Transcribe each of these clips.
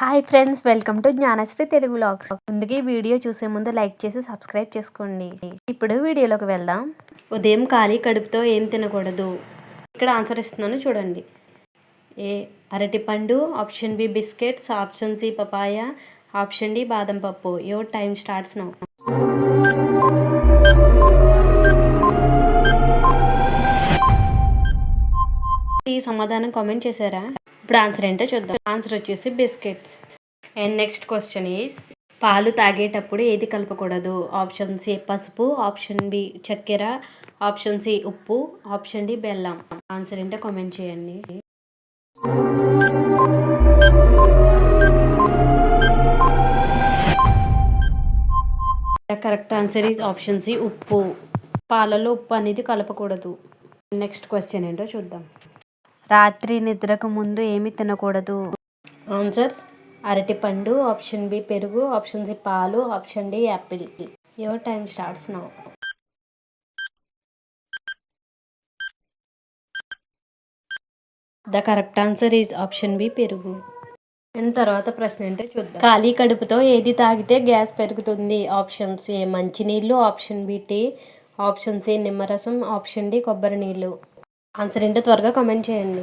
Hi friends welcome to Gnanasri Telugu vlogs ముందుకి video చూసే ముందు లైక్ చేసి సబ్స్క్రైబ్ చేసుకోండి. ఇప్పుడు వీడియోలోకి వెళ్దాం. ఉదయం ఖాళీ కడుపుతో ఏం తినకూడదు? ఇక్కడ ఆన్సర్ ఇస్తున్నాను చూడండి. ఏ అరటిపండు option B biscuits option C papaya option D బాదం పప్పు. యువర్ టైం స్టార్ట్స్ నౌ ఈ సమాధానం కామెంట్ చేశారా? ఇప్పుడు ఆన్సర్ ఏంటో చూద్దాం. ఆన్సర్ వచ్చేసి biscuits and next question is పాలు తాగేటప్పుడు ఏది కలపకూడదు? ఆప్షన్ సి పసుపు ఆప్షన్ బి చక్కెర ఆప్షన్ సి ఉప్పు ఆప్షన్ డి బెల్లం. ఆన్సర్ ఏంటో కామెంట్ చేయండి. Correct answer is option C ఉప్పు. పాలలో ఉప్పు అనేది కలపకూడదు. నెక్స్ట్ క్వశ్చన్ ఏంటో చూద్దాం. రాత్రి నిద్రకు ముందు ఏమి తినకూడదు. ఆన్సర్స్ అరటిపండు ఆప్షన్ బి పెరుగు ఆప్షన్ సి పాలు option D apple. Your time starts now. The correct answer is option B పెరుగు. అండ్ తర్వాత ప్రశ్న ఏంటో చూద్దాం. ఖాళీ కడుపుతో ఏది తాగితే గ్యాస్ పెరుగుతుంది. ఆప్షన్స్ ఏ మంచినీళ్ళు option B tea option C నిమ్మరసం ఆప్షన్ డి కొబ్బరి నీళ్ళు. ఆన్సర్ ఏంటో త్వరగా కామెంట్ చేయండి.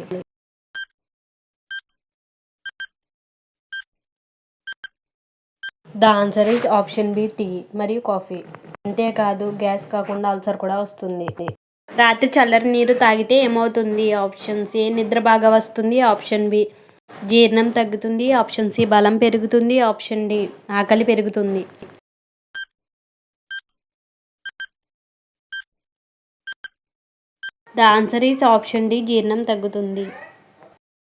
The answer is option B tea మరియు కాఫీ అంతేకాదు గ్యాస్ కాకుండా అల్సర్ కూడా వస్తుంది. రాత్రి చల్లని నీరు తాగితే ఏమవుతుంది? ఆప్షన్ సి నిద్ర బాగా వస్తుంది. ఆప్షన్ బి జీర్ణం తగ్గుతుంది. ఆప్షన్ సి బలం పెరుగుతుంది. ఆప్షన్ డి ఆకలి పెరుగుతుంది. The answer is option D జీర్ణం తగ్గుతుంది.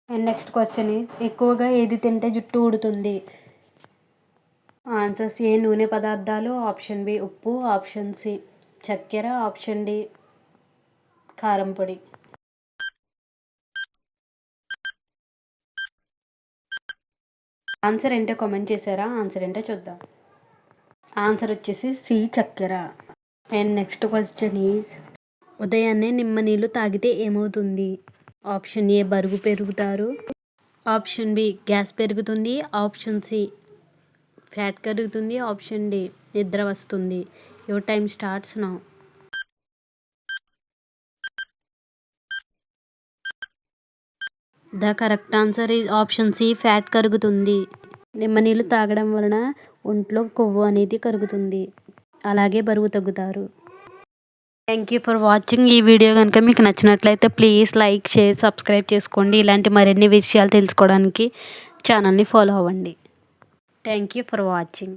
అండ్ నెక్స్ట్ క్వశ్చన్ ఈజ్ ఎక్కువగా ఏది తింటే జుట్టు ఊడుతుంది? ఆన్సర్స్ ఏ నూనె పదార్థాలు ఆప్షన్ బి ఉప్పు ఆప్షన్ సి చక్కెర ఆప్షన్ డి కారం పొడి. ఆన్సర్ ఏంటో కామెంట్ చేశారా? ఆన్సర్ ఏంటో చూద్దాం. ఆన్సర్ వచ్చేసి సి చక్కెర. అండ్ నెక్స్ట్ క్వశ్చన్ ఈజ్ ఉదయాన్నే నిమ్మ నీళ్ళు తాగితే ఏమవుతుంది? ఆప్షన్ ఏ బరువు పెరుగుతారు. ఆప్షన్ బి గ్యాస్ పెరుగుతుంది. ఆప్షన్ సి ఫ్యాట్ కరుగుతుంది. ఆప్షన్ డి నిద్ర వస్తుంది. Your time starts now. The correct answer is option C fat కరుగుతుంది. నిమ్మ నీళ్ళు తాగడం వలన ఒంట్లో కొవ్వు అనేది కరుగుతుంది. అలాగే బరువు తగ్గుతారు. థ్యాంక్ యూ ఫర్ వాచింగ్ ఈ వీడియో కనుక మీకు నచ్చినట్లయితే ప్లీజ్ లైక్ షేర్ సబ్స్క్రైబ్ చేసుకోండి. ఇలాంటి మరిన్ని విషయాలు తెలుసుకోవడానికి ఛానల్ని ఫాలో అవ్వండి. Thank you for watching